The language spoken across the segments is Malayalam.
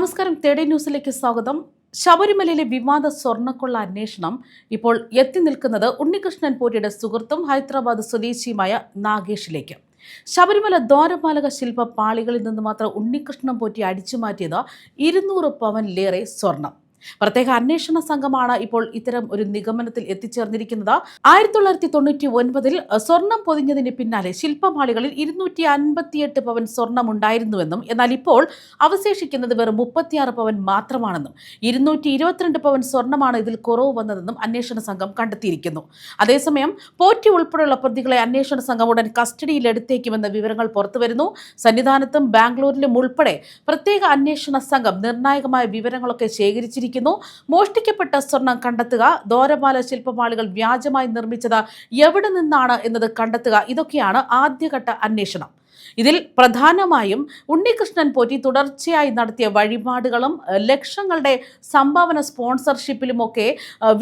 നമസ്കാരം. തേടി ന്യൂസിലേക്ക് സ്വാഗതം. ശബരിമലയിലെ വിവാദ സ്വർണക്കൊള്ള അന്വേഷണം ഇപ്പോൾ എത്തി നിൽക്കുന്നത് ഉണ്ണികൃഷ്ണൻ പോറ്റിയുടെ സുഹൃത്തും ഹൈദരാബാദ് സ്വദേശിയുമായ നാഗേഷിലേക്ക്. ശബരിമല ദ്വാരപാലക ശില്പ പാളികളിൽ നിന്ന് മാത്രം ഉണ്ണികൃഷ്ണൻ പോറ്റി അടിച്ചു മാറ്റിയത് ഇരുന്നൂറ് പവനിലേറെ സ്വർണം. പ്രത്യേക അന്വേഷണ സംഘമാണ് ഇപ്പോൾ ഇത്തരം ഒരു നിഗമനത്തിൽ എത്തിച്ചേർന്നിരിക്കുന്നത്. ആയിരത്തി തൊള്ളായിരത്തി തൊണ്ണൂറ്റി ഒൻപതിൽ സ്വർണം പൊതിഞ്ഞതിന് പിന്നാലെ ശില്പമാളികളിൽ ഇരുന്നൂറ്റി അൻപത്തിയെട്ട് പവൻ സ്വർണം ഉണ്ടായിരുന്നുവെന്നും എന്നാൽ ഇപ്പോൾ അവശേഷിക്കുന്നത് വെറും മുപ്പത്തിയാറ് പവൻ മാത്രമാണെന്നും ഇരുന്നൂറ്റി ഇരുപത്തിരണ്ട് പവൻ സ്വർണമാണ് ഇതിൽ കുറവ് വന്നതെന്നും അന്വേഷണ സംഘം കണ്ടെത്തിയിരിക്കുന്നു. അതേസമയം പോറ്റി ഉൾപ്പെടെയുള്ള പ്രതികളെ അന്വേഷണ സംഘം ഉടൻ കസ്റ്റഡിയിലെടുത്തേക്കുമെന്ന വിവരങ്ങൾ പുറത്തുവരുന്നു. സന്നിധാനത്തും ബാംഗ്ലൂരിലും ഉൾപ്പെടെ പ്രത്യേക അന്വേഷണ സംഘം നിർണായകമായ വിവരങ്ങളൊക്കെ ശേഖരിച്ചിരിക്കുന്നു. മോഷ്ടിക്കപ്പെട്ട സ്വർണം കണ്ടെത്തുക ദോരപാല ശില്പമാളികൾ വ്യാജമായി നിർമ്മിച്ചത് എവിടെ നിന്നാണ് എന്നത് കണ്ടെത്തുക ഇതൊക്കെയാണ് ആദ്യഘട്ട അന്വേഷണം. ഇതിൽ പ്രധാനമായും ഉണ്ണികൃഷ്ണൻ പോറ്റി തുടർച്ചയായി നടത്തിയ വഴിപാടുകളും ലക്ഷങ്ങളുടെ സംഭാവന സ്പോൺസർഷിപ്പിലുമൊക്കെ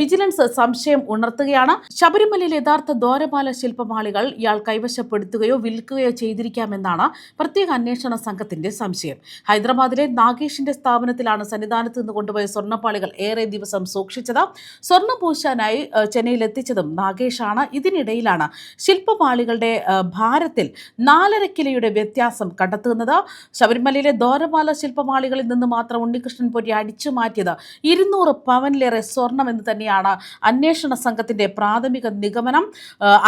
വിജിലൻസ് സംശയം ഉണർത്തുകയാണ്. ശബരിമലയിൽ യഥാർത്ഥ ദ്വാരപാല ശില്പമാളികൾ ഇയാൾ കൈവശപ്പെടുത്തുകയോ വിൽക്കുകയോ ചെയ്തിരിക്കാമെന്നാണ് പ്രത്യേക അന്വേഷണ സംഘത്തിന്റെ സംശയം. ഹൈദരാബാദിലെ നാഗേഷിന്റെ സ്ഥാപനത്തിലാണ് സന്നിധാനത്ത് നിന്ന് കൊണ്ടുപോയ സ്വർണപ്പാളികൾ ഏറെ ദിവസം സൂക്ഷിച്ചത്. സ്വർണ പൂശാനായി ചെന്നൈയിൽ എത്തിച്ചതും നാഗേഷാണ്. ഇതിനിടയിലാണ് ശില്പമാളികളുടെ ഭാരത്തിൽ നാലര കിലോയുടെ വ്യത്യാസം കണ്ടെത്തുന്നത് ശബരിമലയിലെ ദോരമാല ശില്പമാളികളിൽ നിന്ന് മാത്രം ഉണ്ണികൃഷ്ണൻ പൊരി അടിച്ചു മാറ്റിയത് ഇരുന്നൂറ് പവനിലേറെ സ്വർണം എന്ന് തന്നെയാണ് അന്വേഷണ സംഘത്തിന്റെ പ്രാഥമിക നിഗമനം.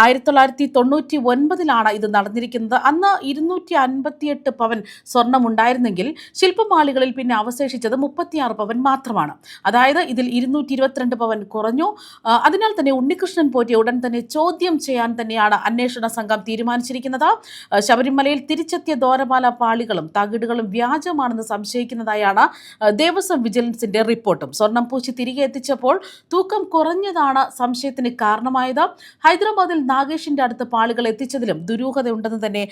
ആയിരത്തി തൊള്ളായിരത്തി തൊണ്ണൂറ്റി ഒൻപതിലാണ് ഇത് നടന്നിരിക്കുന്നത്. അന്ന് ഇരുന്നൂറ്റി അൻപത്തിയെട്ട് പവൻ സ്വർണം ഉണ്ടായിരുന്നെങ്കിൽ ശില്പമാളികളിൽ പിന്നെ അവശേഷിച്ചത് മുപ്പത്തിയാറ് പവൻ മാത്രമാണ്. അതായത് ഇതിൽ ഇരുന്നൂറ്റി ഇരുപത്തിരണ്ട് പവൻ കുറഞ്ഞു. അതിനാൽ തന്നെ ഉണ്ണികൃഷ്ണൻ പോറ്റിയെ ഉടൻ തന്നെ ചോദ്യം ചെയ്യാൻ തന്നെയാണ് അന്വേഷണ സംഘം തീരുമാനിച്ചിരിക്കുന്നത്. ആ, ശബരിമലയിൽ തിരിച്ചെത്തിയ ദോരപാല പാളികളും തകിടുകളും വ്യാജമാണെന്ന് സംശയിക്കുന്നതായാണ് ദേവസ്വം വിജിലൻസിന്റെ റിപ്പോർട്ടും. സ്വർണം പൂശി തിരികെ എത്തിച്ചപ്പോൾ തൂക്കം കുറഞ്ഞതാണ് സംശയത്തിന് കാരണമായത്. ഹൈദരാബാദിൽ നാഗേഷിന്റെ അടുത്ത് പാളികൾ എത്തിച്ചതിലും ദുരൂഹതയുണ്ടെന്ന് തന്നെ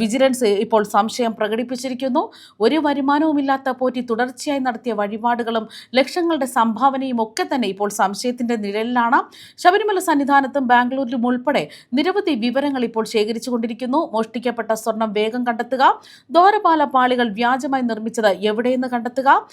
വിജിലൻസ് ഇപ്പോൾ സംശയം പ്രകടിപ്പിച്ചിരിക്കുന്നു. ഒരു വരുമാനവുമില്ലാത്ത പോറ്റി തുടർച്ചയായി നടത്തിയ വഴിപാടുകളും ലക്ഷങ്ങളുടെ സംഭാവനയും ഒക്കെ തന്നെ ഇപ്പോൾ സംശയത്തിന്റെ നിഴലിലാണ്. ശബരിമല സന്നിധാനത്തും ബാംഗ്ലൂരിലും ഉൾപ്പെടെ നിരവധി വിവരങ്ങൾ ഇപ്പോൾ ശേഖരിച്ചുകൊണ്ടിരിക്കുന്നു. മോഷ്ടിക്കപ്പെട്ട സ്വർണം വേഗം കണ്ടെത്തുക. ദോരപാല പാളികൾ വ്യാജമായി നിർമ്മിച്ചത് എവിടെയെന്ന് കണ്ടെത്തുക.